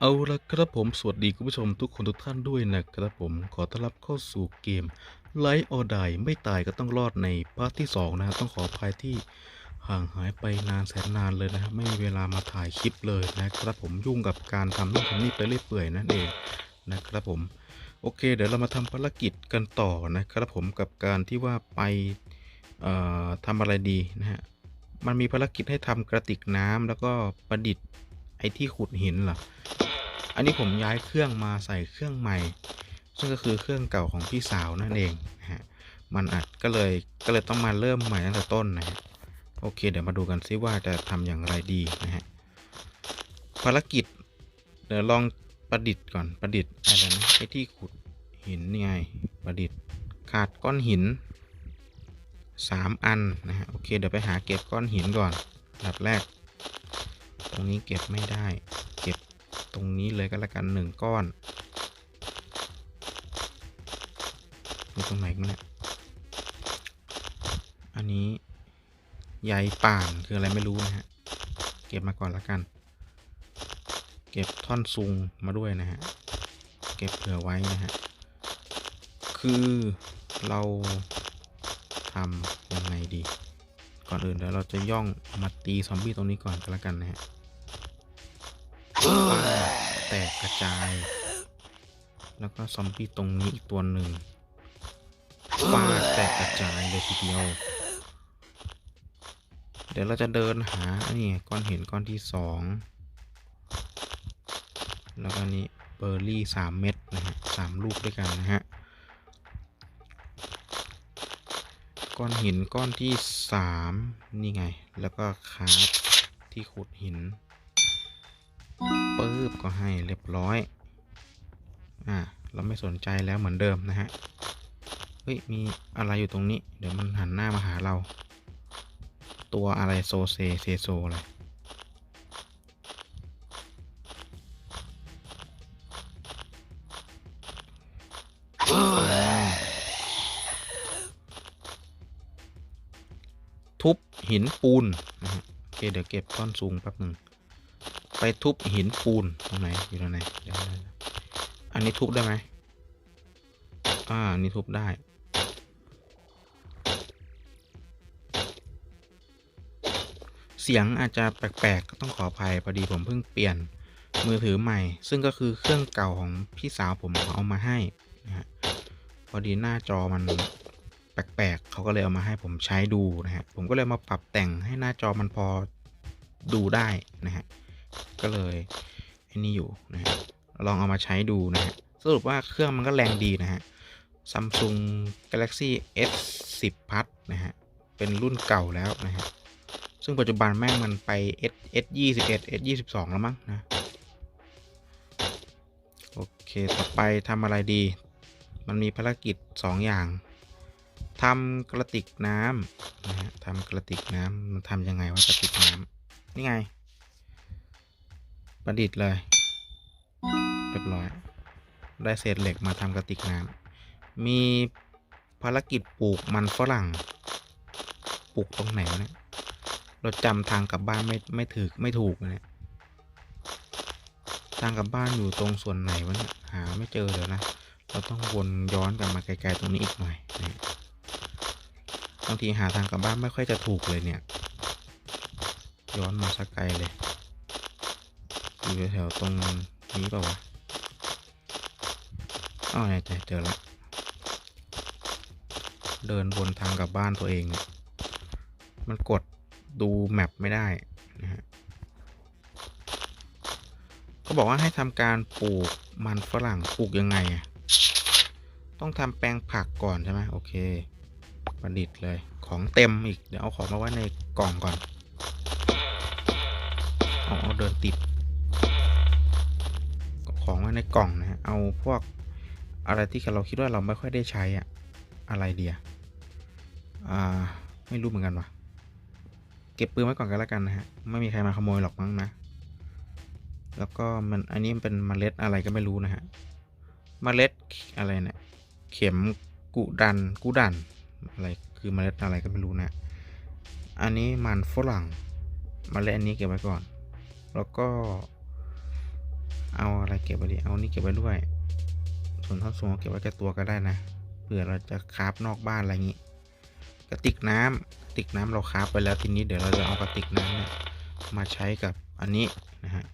เอาละครับผม สวัสดีคุณผู้ชมทุกคนทุกท่านด้วยนะครับผมขอต้อนรับเข้าสู่เกมไลท์ออดายไม่ตายก็ต้องรอดในพาร์ทที่ 2 นะครับต้องขออภัยที่ห่างหายไปนานแสนนานเลยนะครับไม่มีเวลามาถ่ายคลิปเลยนะครับผมยุ่งกับการทำนู่นทำนี่ไปเรื่อยเปื่อยนั่นเองนะครับผมโอเค เดี๋ยวเรามาทำภารกิจกันต่อนะครับผมกับการที่ว่าไปเอ่อทำอะไรดีนะฮะมันมีภารกิจให้ทำกระติกน้ำแล้วก็ประดิษฐ์ ที่ขุดหินเหรอ อันนี้ผมย้ายเครื่องมาใส่เครื่องใหม่ ซึ่งก็คือเครื่องเก่าของพี่สาวนั่นเองนะฮะ มันอัดก็เลยก็เลยต้องมาเริ่มใหม่ตั้งแต่ต้นนะฮะ โอเค เดี๋ยวมาดูกันซิว่าจะทำอย่างไรดีนะฮะ ภารกิจ เดี๋ยวลองประดิษฐ์ก่อนประดิษฐ์อะไรนะไอ้ที่ขุดหินนี่ไงประดิษฐ์ขาดก้อนหินสามอันนะฮะโอเคเดี๋ยวไปหาเก็บก้อนหินก่อนอันดับแรก ตรงนี้เก็บไม่ได้ เก็บตรงนี้เลยก็แล้วกันหนึ่งก้อนมีตรงไหนกันเนี่ย อันนี้ใยป่านคืออะไรไม่รู้นะฮะ เก็บมาก่อนล้วกัน เก็บท่อนซุงมาด้วยนะฮะ เก็บเผื่อไว้นะฮะ คือเราทำยังไงดี ก่อนอื่นเดี๋ยวเราจะย่องมาตีซอมบี้ตรงนี้ก่อนก็แล้วกันนะฮะแตกกระจาย แล้วก็ซอมบี้ตรงนี้อีกตัวหนึ่งฟาดแตกกระจายเลยทีเดียว เดี๋ยวเราจะเดินหาอันนี้ก้อนเห็นก้อนที่สองแล้วก็นี้เบอร์รี่สามเม็ดนะฮะสามลูกด้วยกันนะฮะ ก้อนหินก้อนที่สามนี่ไง แล้วก็คาร์บที่ขุดหินปึ๊บก็ให้เรียบร้อย อ่า เราไม่สนใจแล้วเหมือนเดิมนะฮะ เฮ้ย มีอะไรอยู่ตรงนี้ เดี๋ยวมันหันหน้ามาหาเรา ตัวอะไรโซเซเซโซอะไหินปูนนะฮะโอเคเดี๋ยวเก็บก้อนสูงแป๊บหนึ่งไปทุบหินปูนตรงไหนอยู่ตรงไหนเดี๋ยวอันนี้ทุบได้ไหมอ่านนี้ทุบได้เสียงอาจจะแปลกๆก็ต้องขออภัยพอดีผมเพิ่งเปลี่ยนมือถือใหม่ ซึ่งก็คือเครื่องเก่าของพี่สาวผมเขาเอามาให้นะฮะพอดีหน้าจอมัน แปลกๆเขาก็เลยเอามาให้ผมใช้ดูนะฮะผมก็เลยมาปรับแต่งให้หน้าจอมันพอดูได้นะฮะก็เลยไอ้นี่อยู่นะฮะลองเอามาใช้ดูนะฮะสรุปว่าเครื่องมันก็แรงดีนะฮะ Samsung Galaxy S 10 Plus นะฮะเป็นรุ่นเก่าแล้วนะฮะซึ่งปัจจุบันแม่งมันไป S S 21 S 22แล้วมั้งนะโอเค ต่อไปทำอะไรดี มันมีภารกิจ 2 อย่าง ทำกระติกน้ำนะฮะทำกระติกน้ำมันทำยังไงว่ากระติกน้ำนี่ไง ประดิษฐ์เลยเรียบร้อย ได้เศษเหล็กมาทำกระติกน้ำมีภารกิจปลูกมันฝรั่ง ปลูกตรงไหนวะเนี่ย เราจำทางกลับบ้านไม่ไม่ถือไม่ถูกเนี่ย ทางกลับบ้านอยู่ตรงส่วนไหนวะเนี่ย หาไม่เจอเลยนะ เราต้องวนย้อนกลับมาไกลๆตรงนี้อีกหน่อยนะ บางทีหาทางกลับบ้านไม่ค่อยจะถูกเลยเนี่ย ย้อนมาสักไกลเลยอยู่แถวตรงนี้เปล่าวะอ๋อเนี่ยเจอแล้วเดินบนทางกลับบ้านตัวเอง มันกดดูแมปไม่ได้นะฮะก็บอกว่าให้ทำการปลูกมันฝรั่งปลูกยังไง ต้องทำแปลงผักก่อนใช่ไหมโอเค ประดิษฐ์เลย ของเต็มอีก เดี๋ยวเอาของมาไว้ในกล่องก่อนเอาเอาเดินติด ของไว้ในกล่องนะฮะ เอาพวกอะไรที่เราคิดว่าเราไม่ค่อยได้ใช้อะอะไรเดียอ่า ไม่รู้เหมือนกันวะเก็บปืนไว้ก่อนกันแล้วกันนะฮะ ไม่มีใครมาขโมยหรอกมั้งนะ แล้วก็มัน อันนี้มันเป็นเมล็ดอะไรก็ไม่รู้นะฮะเมล็ดอะไรเนี่ย เข็มกุดันกุดัน อะไรคือเมล็ดอะไรก็ไม่รู้นะ อันนี้มันฝรั่งมเมล็ดอันนี้เก็บไว้ก่อน แล้วก็ เอาอะไรเก็บไว้ดีเอานี่เก็บไว้ด้วย ส่วนท่อนสูงเก็บไว้แค่ตัวก็ได้นะเผื่อเราจะคราฟนอกบ้านอะไรอย่างงี้กระติกน้ำกระติกน้ำเราคราฟไปแล้วทีนี้เดี๋ยวเราจะเอากระติกน้ำเนี่ยมาใช้กับอันนี้นะฮะ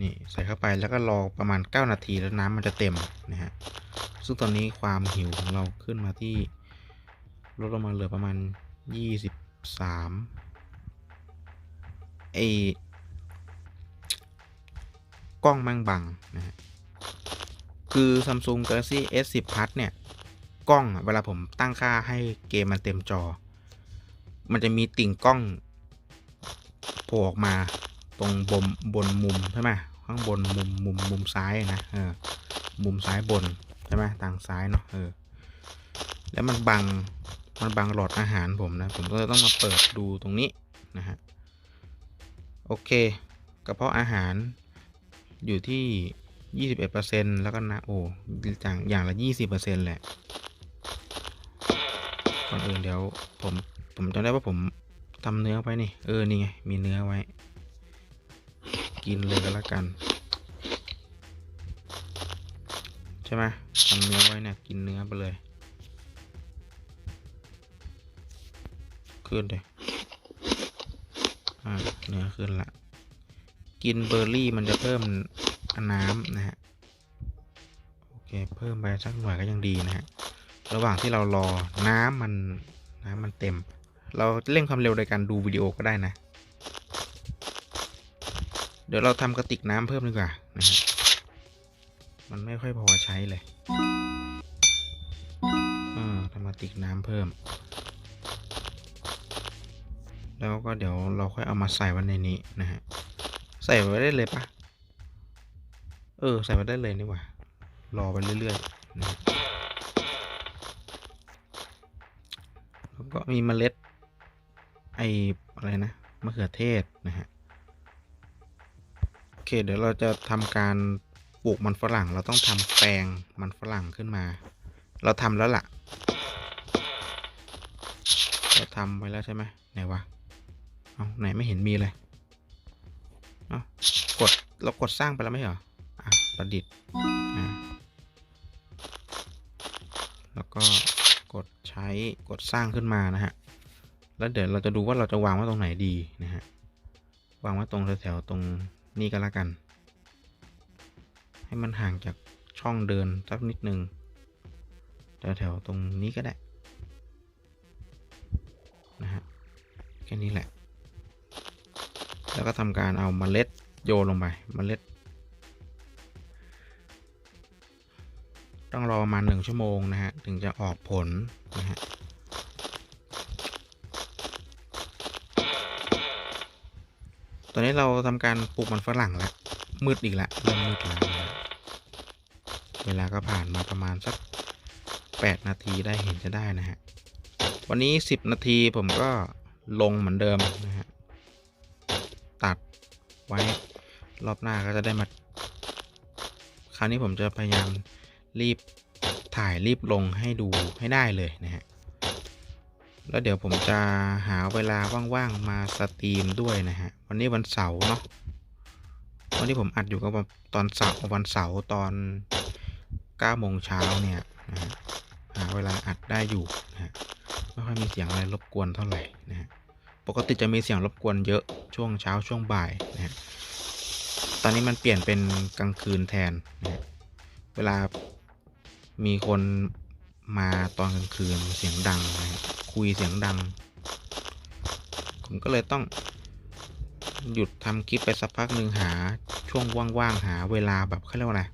นี่ใส่เข้าไปแล้วก็รอประมาณ 9 นาทีแล้วน้ำมันจะเต็มนะฮะซึ่งตอนนี้ความหิวของเราขึ้นมาที่ ลดลงมาเหลือประมาณ23ไอกล้องแม่งบังนะฮะคือ Samsung Galaxy S10 Plus เนี่ย กล้องเวลาผมตั้งค่าให้เกมมันเต็มจอ มันจะมีติ่งกล้องโผล่ออกมาตรงบนบนมุมใช่ไหมข้างบนมุมมุมมุมซ้ายนะเออมุมซ้ายบนใช่ไหมทางซ้ายเนาะเออแล้วมันบัง มันบังหลอดอาหารผมนะ ผมก็ต้องมาเปิดดูตรงนี้นะฮะ โอเค กระเพาะอาหารอยู่ที่ 21%แล้วก็นะโอ้อย่างอย่างละ 20%แหละก่อนอื่นเดี๋ยวผมผมจำได้ว่าผมทำเนื้อไปนี่ เออ นี่ไง มีเนื้อไว้ กินเลยก็แล้วกัน ใช่ไหมทำเนื้อไว้เนี่ย กินเนื้อไปเลย ขึ้นเลยอ่าเนื้อขึ้นละ กินเบอร์รี่มันจะเพิ่มน้ำนะฮะ โอเค เพิ่มไปสักหน่อยก็ยังดีนะฮะ ระหว่างที่เรารอน้ำมันน้ำมันเต็ม เราเร่งความเร็วโดยการดูวิดีโอก็ได้นะ เดี๋ยวเราทำกระติกน้ำเพิ่มดีกว่านะฮะ มันไม่ค่อยพอใช้เลย อ่าทำกระติกน้ำเพิ่ม แล้วก็เดี๋ยวเราค่อยเอามาใส่ไว้ในนี้นะฮะ ใส่ไว้ได้เลยปะเออ ใส่ไว้ได้เลยนี่หว่ารอไปเรื่อยๆนะแล้วก็มีเมล็ด ไออะไรนะมะเขือเทศนะฮะ โอเค เดี๋ยวเราจะทำการปลูกมันฝรั่ง เราต้องทำแปลงมันฝรั่งขึ้นมา เราทำแล้วล่ะ เราทำไปแล้วใช่ไหมไหนวะ เอาไหนไม่เห็นมีเลยเอากดเรากดสร้างไปแล้วไม่เหรออะประดิษฐ์อะแล้วก็กดใช้กดสร้างขึ้นมานะฮะ แล้วเดี๋ยวเราจะดูว่าเราจะวางไว้ตรงไหนดีนะฮะ วางไว้ตรงแถวๆตรงนี้ก็แล้วกัน ให้มันห่างจากช่องเดินสักนิดนึงแถวๆตรงนี้ก็ได้นะฮะแค่นี้แหละ แล้วก็ทำการเอาเมล็ดโยนลงไปเมล็ด ต้องรอประมาณหนึ่งชั่วโมงนะฮะ ถึงจะออกผลนะฮะตอนนี้เราทำการปลูกมันฝรั่งแล้ว มืดอีกแล้วเริ่มมืดแล้วนะเวลาก็ผ่านมาประมาณสักแปดนาทีได้เห็นจะได้นะฮะ วันนี้สิบนาทีผมก็ลงเหมือนเดิมนะฮะ ไว้รอบหน้าก็จะได้มา คราวนี้ผมจะพยายามรีบถ่ายรีบลงให้ดูให้ได้เลยนะฮะ แล้วเดี๋ยวผมจะหาเวลาว่างๆมาสตรีมด้วยนะฮะ วันนี้วันเสาร์เนาะ วันนี้ผมอัดอยู่ก็ตอนเสาร์วันเสาร์ตอน9โมงเช้าเนี่ยนะฮะหาเวลาอัดได้อยู่นะฮะ ไม่ค่อยมีเสียงอะไรรบกวนเท่าไหร่นะฮะ ปกติจะมีเสียงรบกวนเยอะ ช่วงเช้าช่วงบ่ายนะฮะตอนนี้มันเปลี่ยนเป็นกลางคืนแทนนะเวลามีคนมาตอนกลางคืนเสียงดังนะฮะคุยเสียงดัง ผมก็เลยต้องหยุดทำคลิปไปสักพักหนึ่งหาช่วงว่างๆหาเวลาแบบเขาเรียกว่าอะไร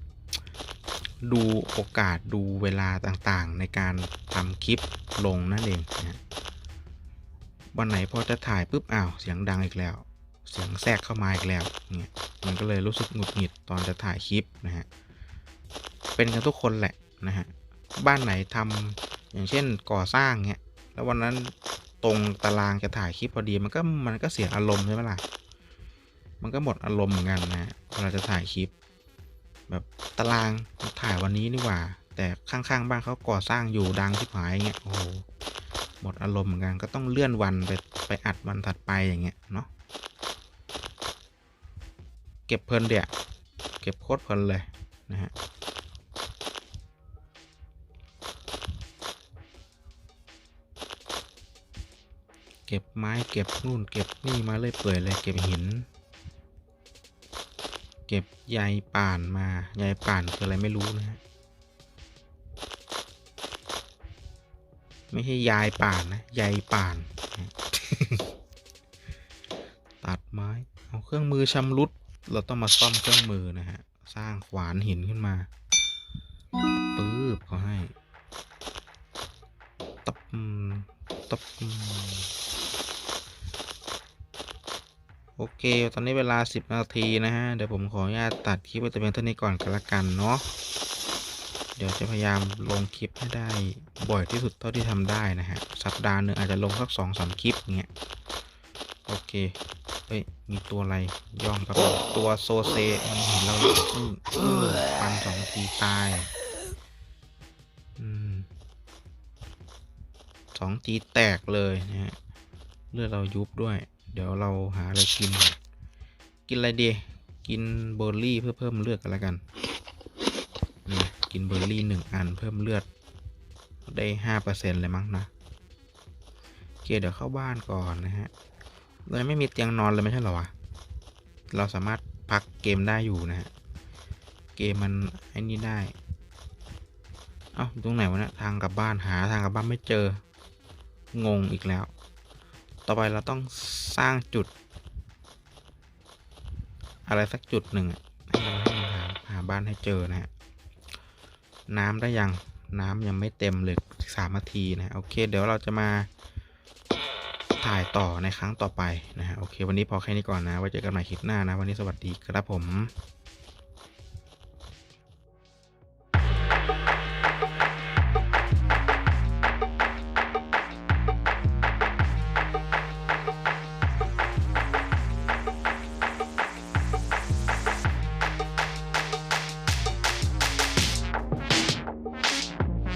ดูโอกาสดูเวลาต่างๆ ในการทำคลิปลงนั่นเองนะวันไหนพอจะถ่ายปุ๊บอ้าวเสียงดังอีกแล้ว เสียงแทรกเข้ามาอีกแล้วเนี่ยมันก็เลยรู้สึกหงุดหงิดตอนจะถ่ายคลิปนะฮะเป็นกันทุกคนแหละนะฮะบ้านไหนทำอย่างเช่นก่อสร้างเนี้ยแล้ววันนั้นตรงตารางจะถ่ายคลิปพอดีมันก็มันก็เสียอารมณ์ใช่ไหมล่ะมันก็หมดอารมณ์เหมือนกันนะเวลาจะถ่ายคลิป แบบตารางถ่ายวันนี้นี่หว่า แต่ข้างๆบ้านเขาก่อสร้างอยู่ดังที่หายเงี้ยโอ้โหหมดอารมณ์เหมือนกันก็ต้องเลื่อนวันไปไปอัดวันถัดไปอย่างเงี้ยเนาะ เก็บเพลินเดียเก็บโคตรเพลินเลยนะฮะเก็บไม้เก็บนู่นเก็บนี่มาเลยเปื่อยเลยเก็บหิน เก็บใยป่านมาใยป่านคืออะไรไม่รู้นะฮะไม่ใช่ยายป่านนะใยป่าน ตัดไม้ เอาเครื่องมือชำรุด เราต้องมาซ่อมเครื่องมือนะฮะ สร้างขวานหินขึ้นมา ปื๊บเขาให้ตับตับโอเค ตอนนี้เวลา 10 นาทีนะฮะ เดี๋ยวผมขออนุญาตตัดคลิปไว้แต่เพียงเท่านี้ก่อนกันละกันเนาะ เดี๋ยวจะพยายามลงคลิปให้ได้บ่อยที่สุดเท่าที่ทำได้นะฮะ สัปดาห์หนึ่งอาจจะลงสักสองสามคลิปเงี้ย โอเค เฮ้ย มีตัวอะไร ย่องแป๊บตัวโซเซ มันเห็นเราอืออือฟันสองทีตาย อืมสองจีแตกเลยนะฮะ เลือดเรายุบด้วย เดี๋ยวเราหาอะไรกิน กินอะไรดี กินเบอร์รี่เพื่อเพิ่มเลือดกันแล้วกันนี่กินเบอร์รี่หนึ่งอันเพิ่มเลือด ได้ห้าเปอร์เซ็นต์เลยมั้งนะโอเคเดี๋ยวเข้าบ้านก่อนนะฮะ เรายังไม่มีเตียงนอนเลยไม่ใช่เหรอวะ เราสามารถพักเกมได้อยู่นะฮะ เกมมันไอ้นี่ได้ เอ้าตรงไหนวะเนี่ยทางกลับบ้านหาทางกลับบ้านไม่เจอ งงอีกแล้ว ต่อไปเราต้องสร้างจุด อะไรสักจุดหนึ่งให้มันให้หาหาบ้านให้เจอนะฮะ น้ำได้ยัง น้ำยังไม่เต็มเลยสามนาทีนะ โอเค เดี๋ยวเราจะมา ถ่ายต่อในครั้งต่อไปนะฮะโอเค วันนี้พอแค่นี้ก่อนนะ ไว้เจอกันใหม่คลิปหน้านะ วันนี้สวัสดีครับผม